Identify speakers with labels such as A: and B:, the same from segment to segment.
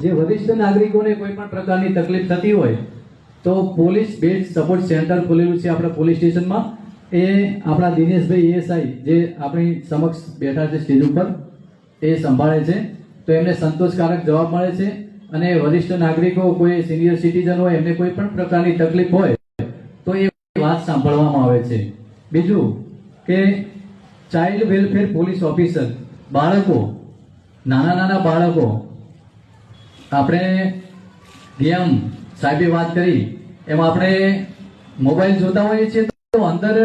A: જે વરિષ્ઠ નાગરિકોને કોઈ પણ પ્રકારની તકલીફ થતી હોય, તો પોલીસ બેઝ સપોર્ટ સેન્ટર ખોલેલું છે આપણા પોલીસ સ્ટેશનમાં. એ આપણા દિનેશભાઈ એએસઆઈ જે આપણી સમક્ષ બેઠા છે સ્ટેજ ઉપર, એ સંભાળે છે. તો એમને સંતોષકારક જવાબ મળે છે અને વરિષ્ઠ નાગરિકો, કોઈ સિનિયર સિટીઝન હોય, એમને કોઈ પણ પ્રકારની તકલીફ હોય, તો એ વાત સાંભળવામાં આવે છે. બીજું કે ચાઇલ્ડ વેલફેર પોલીસ ઓફિસર, બાળકો, નાના નાના બાળકો આપણે ગેમ સાહેબે વાત કરી, એમાં આપણે મોબાઈલ જોતા હોઈએ છીએ તો અંદર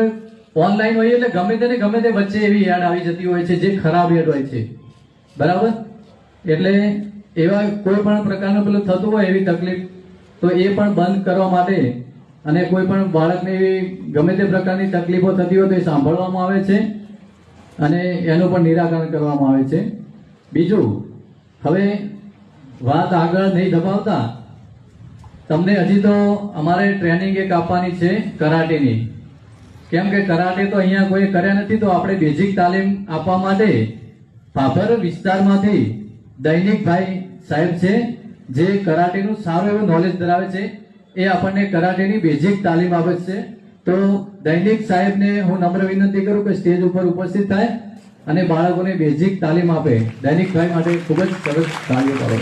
A: ઓનલાઈન હોઈએ એટલે ગમે તેને ગમે તે વચ્ચે એવી એડ આવી જતી હોય છે જે ખરાબ એડ હોય છે. બરાબર? એટલે એવા કોઈ પણ પ્રકારનું પેલું થતું હોય એવી તકલીફ, તો એ પણ બંધ કરવા માટે અને કોઈ પણ બાળકને એવી ગમે તે પ્રકારની તકલીફો થતી હોય તો એ સાંભળવામાં આવે છે અને એનું પણ નિરાકરણ કરવામાં આવે છે. બીજું, હવે વાત આગળ નહીં દબાવતા. તમને હજી તો અમારે ટ્રેનિંગ એક આપવાની છે કરાટેની. કેમ કે કરાટે તો અહીંયા કોઈ કર્યા નથી તો આપણે બેઝિક તાલીમ આપવા માટે ભાભર વિસ્તારમાંથી દૈનિકભાઈ સાહેબ છે, જે કરાટેનું સારું એવું નોલેજ ધરાવે છે, એ આપણને કરાટેની બેઝિક તાલીમ આપે છે. તો દૈનિક સાહેબને હું નમ્ર વિનંતી કરું કે સ્ટેજ ઉપર ઉપસ્થિત થાય. અને બાળકોને બેઝિક તાલીમ આપે. દૈનિક ભાઈ માટે ખૂબ જ સરસ કાર્ય કરો.